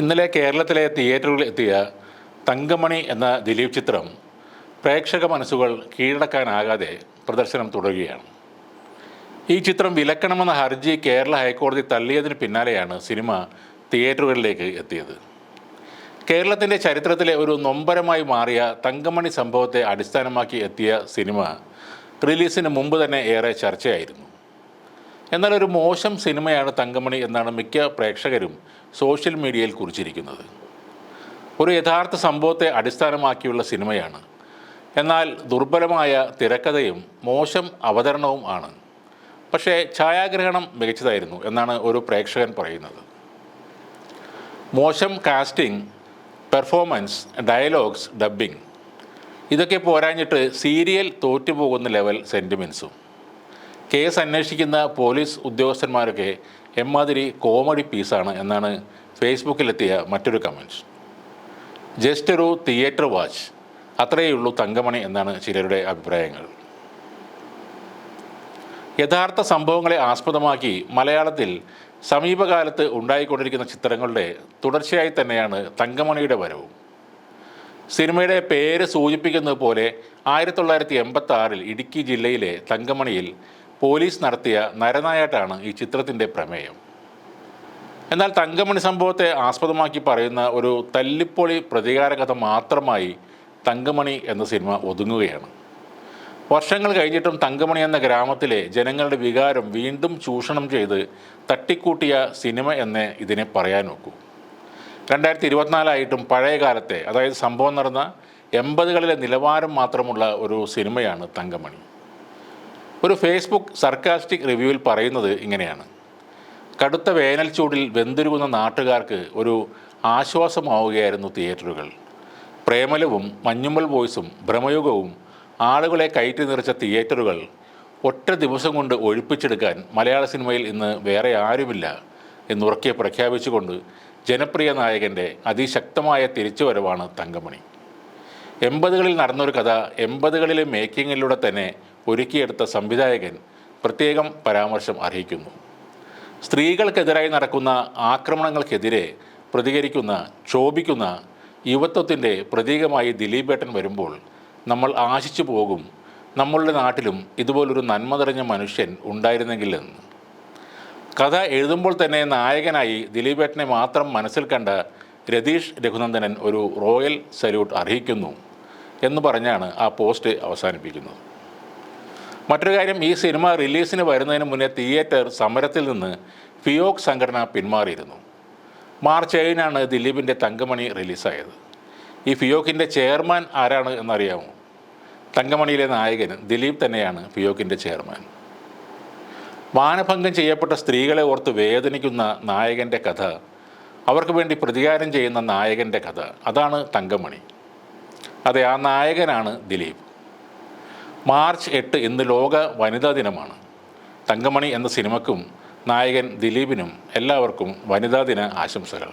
ഇന്നലെ കേരളത്തിലെ തിയേറ്ററുകളിൽ എത്തിയ തങ്കമണി എന്ന ദിലീപ് ചിത്രം പ്രേക്ഷക മനസ്സുകൾ കീഴടക്കാനാകാതെ പ്രദർശനം തുടരുകയാണ്. ഈ ചിത്രം വിലക്കണമെന്ന ഹർജി കേരള ഹൈക്കോടതി തള്ളിയതിന് പിന്നാലെയാണ് സിനിമ തിയേറ്ററുകളിലേക്ക് എത്തിയത്. കേരളത്തിന്റെ ചരിത്രത്തിലെ ഒരു നൊമ്പരമായി മാറിയ തങ്കമണി സംഭവത്തെ അടിസ്ഥാനമാക്കി എത്തിയ സിനിമ റിലീസിന് മുമ്പ് തന്നെ ഏറെ ചർച്ചയായിരുന്നു. എന്നാൽ ഒരു മോശം സിനിമയാണ് തങ്കമണി എന്നാണ് മിക്ക പ്രേക്ഷകരും സോഷ്യൽ മീഡിയയിൽ കുറിച്ചിരിക്കുന്നത്. ഒരു യഥാർത്ഥ സംഭവത്തെ അടിസ്ഥാനമാക്കിയുള്ള സിനിമയാണ്. എന്നാൽ ദുർബലമായ തിരക്കഥയും മോശം അവതരണവും ആണ്. പക്ഷേ ഛായാഗ്രഹണം മികച്ചതായിരുന്നു എന്നാണ് ഒരു പ്രേക്ഷകൻ പറയുന്നത്. മോശം കാസ്റ്റിംഗ് പെർഫോമൻസ് ഡയലോഗ്സ് ഡബ്ബിംഗ് ഇതൊക്കെ പോരാഞ്ഞിട്ട് സീരിയൽ തോറ്റുപോകുന്ന ലെവൽ സെന്റിമെൻസും കേസ് അന്വേഷിക്കുന്ന പോലീസ് ഉദ്യോഗസ്ഥന്മാരൊക്കെ എമ്മാതിരി കോമഡി പീസാണ് എന്നാണ് ഫേസ്ബുക്കിലെത്തിയ മറ്റൊരു കമന്റ് ജസ്റ്റ് ഒരു തിയേറ്റർ വാച്ച്. അത്രയേ ഉള്ളൂ തങ്കമണി എന്നാണ് ചിലരുടെ അഭിപ്രായങ്ങൾ. യഥാർത്ഥ സംഭവങ്ങളെ ആസ്പദമാക്കി മലയാളത്തിൽ സമീപകാലത്ത് ഉണ്ടായിക്കൊണ്ടിരിക്കുന്ന ചിത്രങ്ങളുടെ തുടർച്ചയായി തന്നെയാണ് തങ്കമണിയുടെ വരവും. സിനിമയുടെ പേര് സൂചിപ്പിക്കുന്നത് പോലെ ആയിരത്തി തൊള്ളായിരത്തി എൺപത്തി ആറിൽ ഇടുക്കി ജില്ലയിലെ തങ്കമണിയിൽ പോലീസ് നടത്തിയ നരനായാട്ടാണ് ഈ ചിത്രത്തിന്റെ പ്രമേയം. എന്നാൽ തങ്കമണി സംഭവത്തെ ആസ്പദമാക്കി പറയുന്ന ഒരു തല്ലിപ്പൊളി പ്രതികാര കഥ മാത്രമായി തങ്കമണി എന്ന സിനിമ ഒതുങ്ങുകയാണ്. വർഷങ്ങൾ കഴിഞ്ഞിട്ടും തങ്കമണി എന്ന ഗ്രാമത്തിലെ ജനങ്ങളുടെ വികാരം വീണ്ടും ചൂഷണം ചെയ്ത് തട്ടിക്കൂട്ടിയ സിനിമ എന്ന് ഇതിനെ പറയാൻ നോക്കൂ. രണ്ടായിരത്തി ഇരുപത്തിനാലായിട്ടും പഴയ കാലത്തെ അതായത് സംഭവം നടന്ന എൺപതുകളിലെ നിലവാരം മാത്രമുള്ള ഒരു സിനിമയാണ് തങ്കമണി. ഒരു ഫേസ്ബുക്ക് സർക്കാസ്റ്റിക് റിവ്യൂവിൽ പറയുന്നത് ഇങ്ങനെയാണ്. കടുത്ത വേനൽ ചൂടിൽ വെന്തുരുകുന്ന നാട്ടുകാർക്ക് ഒരു ആശ്വാസമാവുകയായിരുന്നു തിയേറ്ററുകൾ പ്രേമലവും മഞ്ഞുമ്മൽ ബോയ്സും ഭ്രമയുഗവും ആളുകളെ കയറ്റി നിറച്ച തിയേറ്ററുകൾ ഒറ്റ ദിവസം കൊണ്ട് ഒഴിപ്പിച്ചെടുക്കാൻ മലയാള സിനിമയിൽ ഇന്ന് വേറെ ആരുമില്ല എന്നുറക്കെ പ്രഖ്യാപിച്ചുകൊണ്ട് ജനപ്രിയ നായകന്റെ അതിശക്തമായ തിരിച്ചുവരവാണ് തങ്കമണി. എൺപതുകളിൽ നടന്നൊരു കഥ എൺപതുകളിലെ മേക്കിങ്ങിലൂടെ തന്നെ ഒരുക്കിയെടുത്ത സംവിധായകൻ പ്രത്യേകം പരാമർശം അർഹിക്കുന്നു. സ്ത്രീകൾക്കെതിരായി നടക്കുന്ന ആക്രമണങ്ങൾക്കെതിരെ പ്രതികരിക്കുന്ന ക്ഷോഭിക്കുന്ന യുവത്വത്തിന്റെ പ്രതീകമായി ദിലീപേട്ടൻ വരുമ്പോൾ നമ്മൾ ആശിച്ചു പോകും നമ്മളുടെ നാട്ടിലും ഇതുപോലൊരു നന്മ നിറഞ്ഞ മനുഷ്യൻ ഉണ്ടായിരുന്നെങ്കിൽ എന്ന് കഥ എഴുതുമ്പോൾ തന്നെ നായകനായി ദിലീപേട്ടനെ മാത്രം മനസ്സിൽ കണ്ട രതീഷ് രഘുനന്ദനൻ ഒരു റോയൽ സല്യൂട്ട് അർഹിക്കുന്നു എന്ന് പറഞ്ഞാണ് ആ പോസ്റ്റ് അവസാനിപ്പിക്കുന്നത്. മറ്റൊരു കാര്യം ഈ സിനിമ റിലീസിന് വരുന്നതിന് മുന്നേ തിയേറ്റർ സമരത്തിൽ നിന്ന് ഫിയോക് സംഘടന പിന്മാറിയിരുന്നു. മാർച്ച് ഏഴിനാണ് ദിലീപിന്റെ തങ്കമണി റിലീസായത്. ഈ ഫിയോക്കിന്റെ ചെയർമാൻ ആരാണ് എന്നറിയാമോ? തങ്കമണിയിലെ നായകൻ ദിലീപ് തന്നെയാണ് ഫിയോക്കിന്റെ ചെയർമാൻ. മാനഭംഗം ചെയ്യപ്പെട്ട സ്ത്രീകളെ ഓർത്ത് വേദനിക്കുന്ന നായകന്റെ കഥ അവർക്ക് വേണ്ടി പ്രതികാരം ചെയ്യുന്ന നായകന്റെ കഥ അതാണ് തങ്കമണി. അതെ ആ നായകനാണ് ദിലീപ്. മാർച്ച് എട്ട് ഇന്ന് ലോക വനിതാ ദിനമാണ്. തങ്കമണി എന്ന സിനിമയ്ക്കും നായകൻ ദിലീപിനും എല്ലാവർക്കും വനിതാ ദിന ആശംസകൾ.